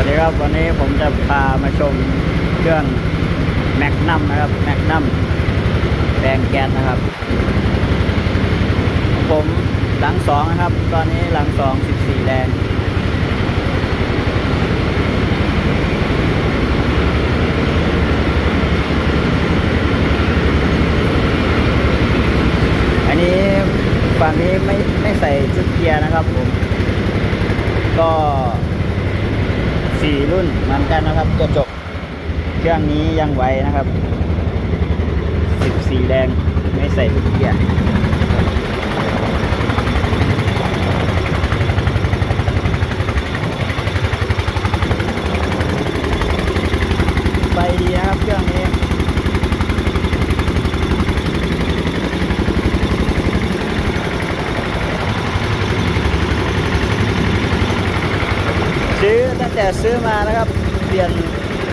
วัสดีครับ วันนี้ผมจะพามาชมเครื่องแมกนัมนะครับแมกนัมแปลงแก๊สนะครับ ผมหลังสองนะครับ ตอนนี้หลังสองสิบสี่แรงอันนี้ฝั่งนี้ไม่ไม่ใส่ชุดเกียร์นะครับผม ก็ สี่รุ่นเหมือนกันนะครับกระจกเครื่องนี้ยังไวนะครับสิบสี่แดงไม่ใส่ทุกเกียร์ไปดีนะครับเครื่องนี้ ซื้อตั้งแต่ซื้อมานะครับ เปลี่ยน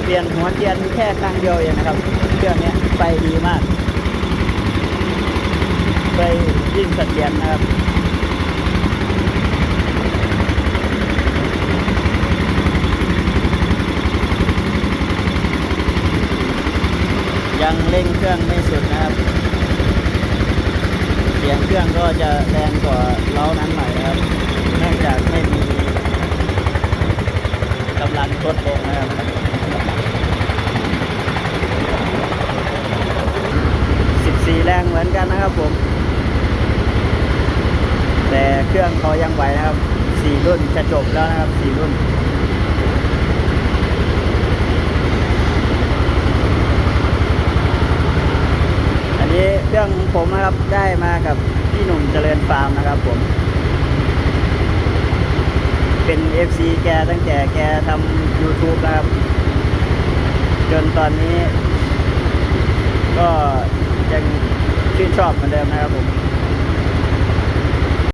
เปลี่ยนหัวเทียนแค่ครั้งเดียวเองนะครับเครื่องนี้ไปดีมาก ไปยิ่งเสถียรนะครับยังเร่งเครื่องไม่สุดนะครับ เสียงเครื่องก็จะแรงกว่าล้อยนะครับ เนื่องจากไม่มี กำลังลดลงนะครับ14แรงเหมือนกันนะครับผม แต่เครื่องเขายังไหวนะครับ4รุ่นจะจบแล้วนะครับ4รุ่นอันนี้เครื่องผมนะครับได้มากับพี่หนุ่มเจริญฟาร์มนะครับผม เป็น FC แกตั้งแต่แกทำ YouTube นะครับ จนตอนนี้ ก็ยังชื่นชอบเหมือนเดิมนะครับผม